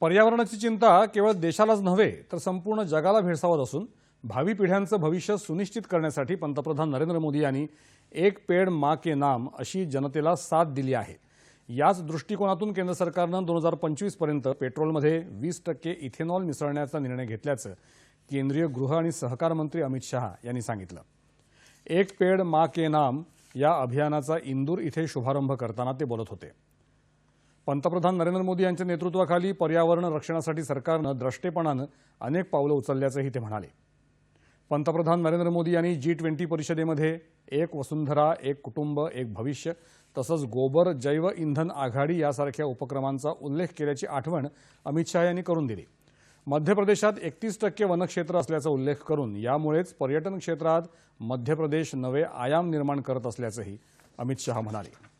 पर्यावरणाची चिंता केवळ देशालाच नव्हे तर संपूर्ण जगाला भेडसावत असून भावी पिढ्यांचं भविष्य सुनिश्चित करण्यासाठी पंतप्रधान नरेंद्र मोदी यांनी एक पेड मा के नाम अशी जनतेला साथ दिली आहे. याच दृष्टिकोनातून केंद्र सरकारनं दोन हजार पंचवीसपर्यंत पेट्रोलमध्ये वीस टक्के इथेनॉल मिसळण्याचा निर्णय घेतल्याचं केंद्रीय गृह आणि सहकार मंत्री अमित शहा यांनी सांगितलं. एक पेड मा के नाम या अभियानाचा इंदूर इथे शुभारंभ करताना ते बोलत होते. पंतप्रधान नरेंद्र मोदी यांच्या नेतृत्वाखाली पर्यावरण रक्षणासाठी सरकारनं द्रष्टेपणानं अनेक पावलं उचलल्याचंही ते म्हणाले. पंतप्रधान नरेंद्र मोदी यांनी जी ट्वेंटी परिषदेमध्ये एक वसुंधरा एक कुटुंब एक भविष्य तसंच गोबर जैव इंधन आघाडी यासारख्या उपक्रमांचा उल्लेख केल्याची आठवण अमित शहा यांनी करून दिली. मध्य प्रदेशात एकतीस टक्के वनक्षेत्र असल्याचा उल्लेख करून यामुळेच पर्यटन क्षेत्रात मध्य प्रदेश नवे आयाम निर्माण करत असल्याचंही अमित शहा म्हणाले.